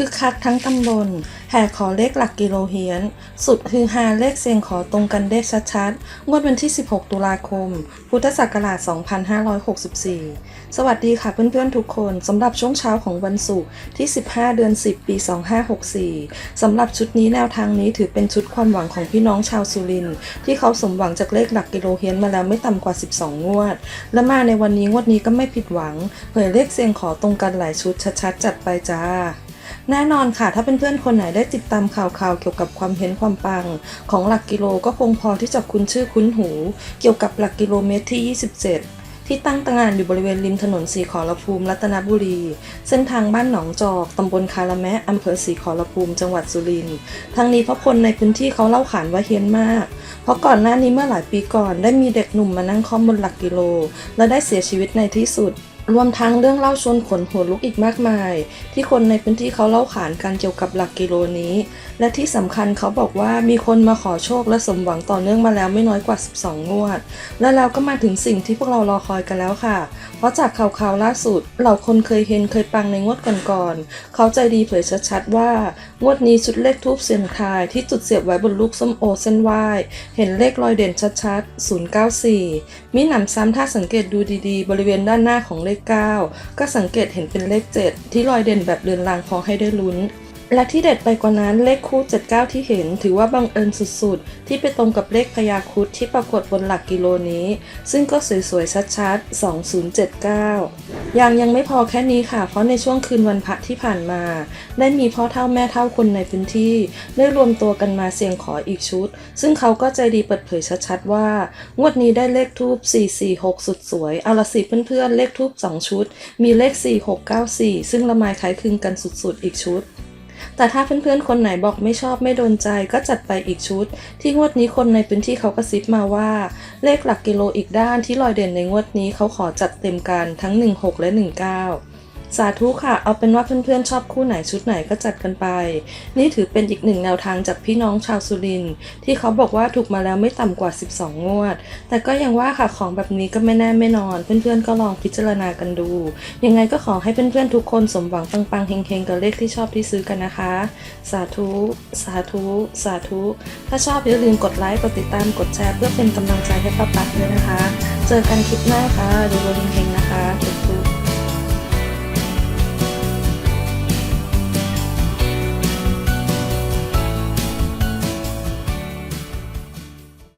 คึกคักทั้งตำบล แห่ขอเลขหลักกิโลเฮียน สุดฮือฮาเลขเสียงขอตรงกันเลขชัดๆ งวดวันที่ 16 ตุลาคม พุทธศักราช 2564 สวัสดีค่ะเพื่อนๆทุกคนสำหรับช่วงเช้าของวันศุกร์ที่ 15 เดือน 10 ปี 2564 สำหรับชุดนี้แนวทางนี้ถือเป็นชุดความหวังของพี่น้องชาวสุรินทร์ที่เขาสมหวังจากเลขหลักกิโลเฮียนมาแล้วไม่ต่ำกว่า 12 งวด และมาในวันนี้งวดนี้ก็ไม่ผิดหวังเผยเลขเสียงขอตรงกันหลายชุดชัดๆจัดไปจ้า แน่นอนค่ะ ถ้าเพื่อนๆคนไหนได้ติดตามข่าวๆเกี่ยวกับความเห็นความปัง ของหลักกิโลก็คงพอที่จะคุ้นชื่อคุ้นหู เกี่ยวกับหลักกิโลเมตรที่ 27ที่ตั้งตางานอยู่บริเวณริมถนนสีขอรภูมิรัตนบุรี เส้นทางบ้านหนองจอก ตำบลคาราแมะอำเภอสีขอรภูมิ จังหวัดสุรินทร์ ทั้งนี้เพราะคนในพื้นที่เขาเล่าขานว่าเฮี้ยนมาก เพราะก่อนหน้านี้เมื่อหลายปีก่อนได้มีเด็กหนุ่มมานั่งคล่อมบนหลักกิโล และได้เสียชีวิตในที่สุด รวมทั้งเรื่องเล่าชวนขนหัวลุกอีกมากมาย ที่คนในพื้นที่เขาเล่าขานกันเกี่ยวกับหลักกิโลนี้ และที่สำคัญเขาบอกว่ามีคนมาขอโชคและสมหวังต่อเนื่องมาแล้วไม่น้อยกว่า 12 งวด และแล้วก็มาถึงสิ่งที่พวกเรารอคอยกันแล้วค่ะ เพราะจากข่าวๆล่าสุด เหล่าคนเคยเห็นเคยปังในงวดก่อนๆเขาใจดีเผยชัดๆว่า งวดนี้ชุดเลขทูบเสียงทายที่จุดเสียบไว้บนลูกส้มโอเส้นไหวเห็นเลขรอยเด่นชัดๆ094 มีหนำซ้ำถ้าสังเกตดูดีๆ บริเวณด้านหน้าของเลข9 ก็สังเกตเห็นเป็นเลข 7 ที่รอยเด่นแบบเรือนรางพอให้ได้ลุ้น และที่เด็ดไปกว่านั้นเลขคู่ 79 ที่เห็น ถือว่าบังเอิญสุดๆ ที่ไปตรงกับเลขพยาครุดที่ปรากฏบนหลักกิโลนี้ ซึ่งก็สวยๆ ชัดๆ 2079 ยังยังไม่พอแค่นี้ค่ะ เพราะในช่วงคืนวันพระที่ผ่านมา ได้มีพ่อเท่าแม่เท่าคนในพื้นที่ ได้รวมตัวกันมาเสี่ยงขออีกชุด ซึ่งเขาก็ใจดีเปิดเผยชัดๆ ว่า งวดนี้ได้เลขทูบ446 สุดสวยเอาละสิเพื่อนๆเลขทูบ2ชุด มีเลข 4694 ซึ่งละไมคล้ายคลึงกันสุดๆ อีกชุด แต่ถ้าเพื่อนๆคนไหนบอกไม่ชอบไม่โดนใจก็จัดไปอีกชุด ที่งวดนี้คนในพื้นที่เขากระซิบมาว่า เลขหลักกิโลอีกด้านที่ลอยเด่นในงวดนี้เขาขอจัดเต็มกันทั้ง 16 และ 19 สาธุค่ะ เอาเป็นว่าเพื่อนๆชอบคู่ไหนชุดไหนก็จัดกันไป นี่ถือเป็นอีกหนึ่งแนวทางจากพี่น้องชาวสุรินที่เขาบอกว่าถูกมาแล้วไม่ต่ำกว่า 12 งวด แต่ก็ยังว่าค่ะของแบบนี้ก็ไม่แน่ไม่นอน เพื่อนๆก็ลองพิจารณากันดู ยังไงก็ขอให้เพื่อนๆทุกคนสมหวังปังๆเฮงๆกับเลขที่ชอบที่ซื้อกันนะคะ สาธุ สาธุ สาธุ ถ้าชอบอย่าลืมกดไลค์กดติดตามกดแชร์เพื่อเป็นกำลังใจให้ป้าปัดด้วยนะคะ เจอกันคลิปหน้าค่ะดูโรเฮงนะ